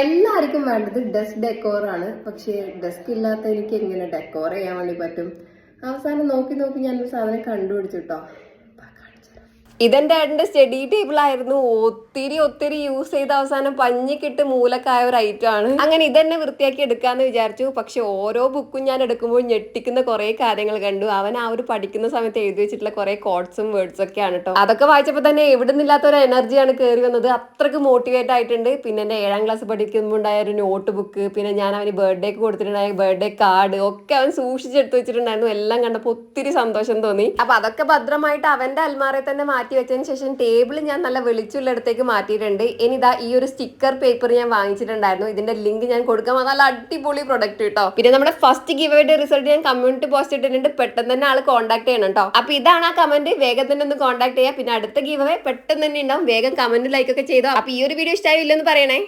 എല്ലാവർക്കും വേണ്ടത് desk decor ആണ്. പക്ഷേ ഡെസ്ക് ഇല്ലാത്ത എനിക്ക് എങ്ങനെ ഡെക്കോർ ചെയ്യാൻ വേണ്ടി പറ്റും? അവസാനം നോക്കി നോക്കി ഞാനൊരു സാധനം കണ്ടുപിടിച്ചിട്ടോ ഇതെന്റെ ഏട്ടന്റെ സ്റ്റഡി ടേബിൾ ആയിരുന്നു. ഒത്തിരി ഒത്തിരി യൂസ് ചെയ്ത അവസാനം പഞ്ഞിക്കിട്ട് മൂലക്കായ ഒരു ഐറ്റം ആണ്. അങ്ങനെ ഇതെന്നെ വൃത്തിയാക്കി എടുക്കാന്ന് വിചാരിച്ചു. പക്ഷെ ഓരോ ബുക്കും ഞാൻ എടുക്കുമ്പോൾ ഞെട്ടിക്കുന്ന കുറെ കാര്യങ്ങൾ കണ്ടു. അവൻ ആ ഒരു പഠിക്കുന്ന സമയത്ത് എഴുതി വെച്ചിട്ടുള്ള കുറെ കോഡ്സും വേർഡ്സും ആണ് കേട്ടോ അതൊക്കെ വായിച്ചപ്പോൾ തന്നെ എവിടെ നിന്നില്ലാത്ത ഒരു എനർജിയാണ് കയറി വന്നത്. അത്രയ്ക്ക് മോട്ടിവേറ്റ് ആയിട്ടുണ്ട്. പിന്നെ എന്റെ ഏഴാം ക്ലാസ് പഠിക്കുമ്പോൾ ഉണ്ടായ ഒരു നോട്ട് ബുക്ക് പിന്നെ ഞാൻ അവന് ബർത്ത്ഡേക്ക് കൊടുത്തിട്ടുണ്ടായ ബർത്ത്ഡേ കാർഡ് ഒക്കെ അവൻ സൂക്ഷിച്ചെടുത്ത് വെച്ചിട്ടുണ്ടായിരുന്നു. എല്ലാം കണ്ടപ്പോൾ ഒത്തിരി സന്തോഷം തോന്നി. അപ്പൊ അതൊക്കെ ഭദ്രമായിട്ട് അവന്റെ അൽമാറയിൽ തന്നെ മാറ്റി വെച്ചതിന് ശേഷം ടേബിൾ ഞാൻ നല്ല വെളിച്ചുള്ള അടുത്തേക്ക് മാറ്റിയിട്ടുണ്ട്. ഇനി ഇതാ ഈ ഒരു സ്റ്റിക്കർ പേപ്പർ ഞാൻ വാങ്ങിച്ചിട്ടുണ്ടായിരുന്നു. ഇതിന്റെ ലിങ്ക് ഞാൻ കൊടുക്കാം. നല്ല അടിപൊളി പ്രൊഡക്റ്റ് കേട്ടോ. പിന്നെ നമ്മുടെ ഫസ്റ്റ് ഗിവ് റിസൾട്ട് ഞാൻ കമ്മ്യൂണിറ്റി പോസ്റ്റ് ഇട്ടിട്ടുണ്ട്. പെട്ടെന്ന് തന്നെ ആൾ കോൺടാക്ട് ചെയ്യണം കേട്ടോ. അപ്പൊ ഇതാണ് ആ കമന്റ് വേഗം തന്നെ ഒന്ന് കോൺടാക്ട് ചെയ്യുക പിന്നെ അടുത്ത ഗിവ് പെട്ടെന്ന് തന്നെ ഉണ്ടാവും. വേഗം കമന്റ് ലൈക്ക് ഒക്കെ ചെയ്തോ. അപ്പൊ ഈ ഒരു വീഡിയോ ഇഷ്ടമായില്ലെന്ന് പറയണേ.